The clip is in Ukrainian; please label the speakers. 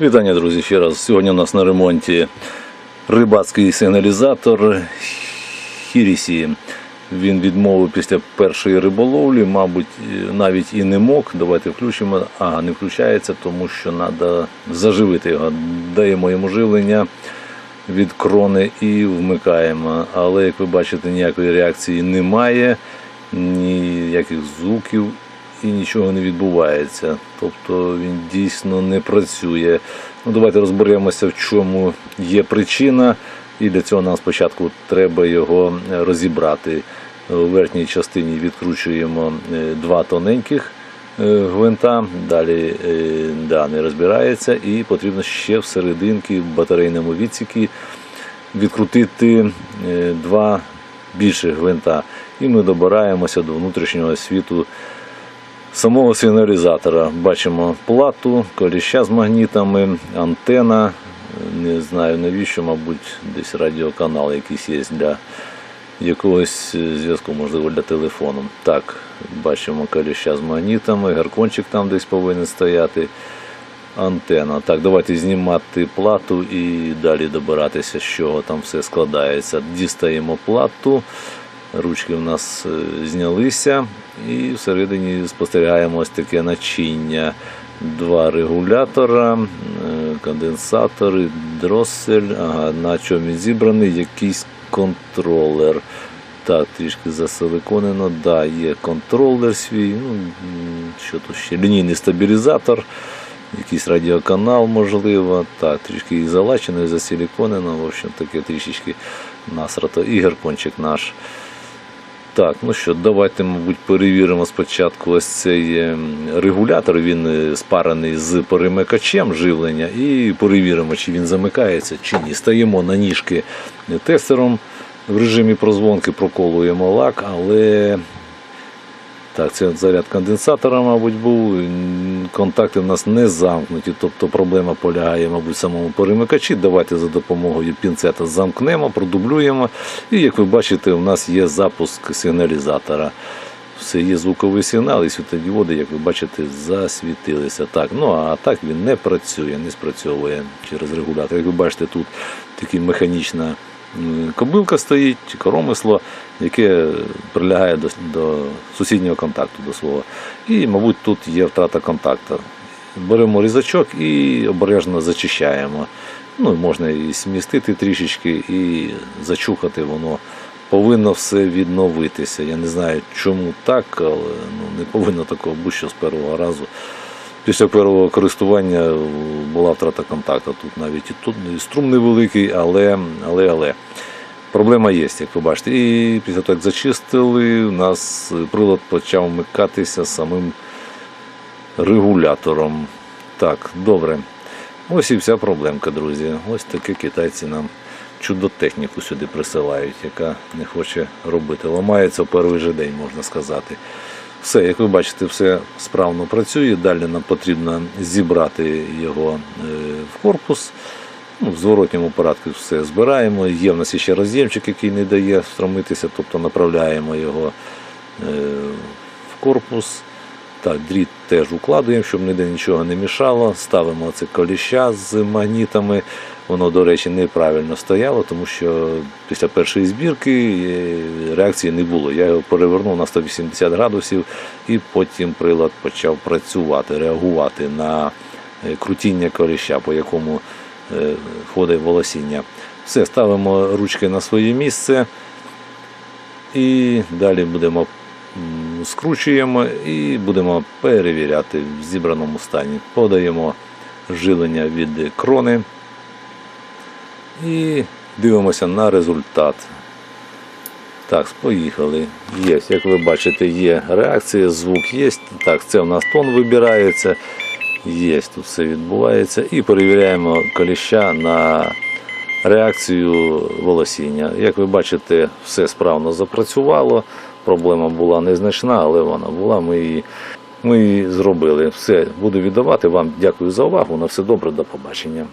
Speaker 1: Вітання, друзі, ще раз. Сьогодні у нас на ремонті рибацький сигналізатор Хірісі. Він відмовив після першої риболовлі, мабуть, навіть і не мог. Давайте включимо. Ага, не включається, тому що треба заживити його. Даємо йому живлення від крони і вмикаємо. Але, як ви бачите, ніякої реакції немає, ніяких звуків і нічого не відбувається. Тобто він дійсно не працює. Ну, давайте розберемося, в чому є причина. І для цього нам спочатку треба його розібрати. У верхній частині відкручуємо е, два тоненьких е, гвинта, далі е, да, не розбирається, і потрібно ще всерединки в батарейному відсікі відкрутити е, два більших гвинта. І ми добираємося до внутрішнього світу самого сигналізатора. Бачимо плату, коліща з магнітами, антена. Не знаю навіщо, мабуть, десь радіоканал якийсь є для якогось зв'язку, можливо, для телефону. Так, бачимо коліща з магнітами, гаркончик там десь повинен стояти. Антена. Так, давайте знімати плату і далі добиратися, з чого там все складається. Дістаємо плату, ручки в нас е, знялися, і всередині спостерігаємо ось таке начиння. Два регулятора, е, конденсатори, дросель. Ага, на чому зібраний, якийсь контролер. Так, трішки засиликонено. Да, є контролер свій. Ну, що тут ще? Лінійний стабілізатор, якийсь радіоканал, можливо. Так, трішки і залачено, і засиліконено. В общем, таке трішечки насрато. І геркончик наш. Так, ну що, давайте, мабуть, перевіримо спочатку ось цей ем, регулятор. Він е, спарений з перемикачем живлення, і перевіримо, чи він замикається, чи ні. Стаємо на ніжки тестером в режимі прозвонки, проколуємо лак, але так, це заряд конденсатора, мабуть, був. Контакти в нас не замкнуті, тобто проблема полягає, мабуть, в самому перемикачі. Давайте за допомогою пінцета замкнемо, продублюємо. І як ви бачите, у нас є запуск сигналізатора. Все є звуковий сигнал, і світодіоди, як ви бачите, засвітилися. Так, ну а так він не працює, не спрацьовує через регулятор. Як ви бачите, тут така механічна кобилка стоїть, коромисло, яке прилягає до, до сусіднього контакту до слова. І, мабуть, тут є втрата контакту. Беремо різачок і обережно зачищаємо. Ну, можна і смістити трішечки, і зачухати воно. Повинно все відновитися. Я не знаю, чому так, але ну, не повинно такого будь-що з першого разу. Після першого користування була втрата контакту. Тут навіть і тут і струм невеликий, але, але, але. Проблема є, як ви бачите. І після того, як зачистили, у нас прилад почав вмикатися самим регулятором. Так, добре. Ось і вся проблемка, друзі. Ось таке китайці нам чудотехніку сюди присилають, яка не хоче робити. Ламається в перший же день, можна сказати. Все, як ви бачите, все справно працює. Далі нам потрібно зібрати його е, в корпус. Ну, в зворотньому порядку все збираємо. Є в нас ще роз'ємчик, який не дає встромитися, тобто направляємо його е, в корпус. Так, дріт теж укладуємо, щоб ніде нічого не мішало. Ставимо це коліща з магнітами. Воно, до речі, неправильно стояло, тому що після першої збірки е, реакції не було. Я його перевернув на 180 градусів і потім прилад почав працювати, реагувати на е, крутіння коліща, по якому е, ходить волосіння. Все, ставимо ручки на своє місце і далі будемо скручуємо і будемо перевіряти в зібраному стані. Подаємо жилення від крони і дивимося на результат. Так, поїхали. Є, як ви бачите, є реакція, звук є. Так, це у нас тон вибирається. Є, тут все відбувається. І перевіряємо коліща на реакцію волосіння. Як ви бачите, все справно запрацювало. Проблема була незначна, але вона була. Ми її, ми її зробили. Все, буду віддавати вам. Дякую за увагу. На все добре, до побачення.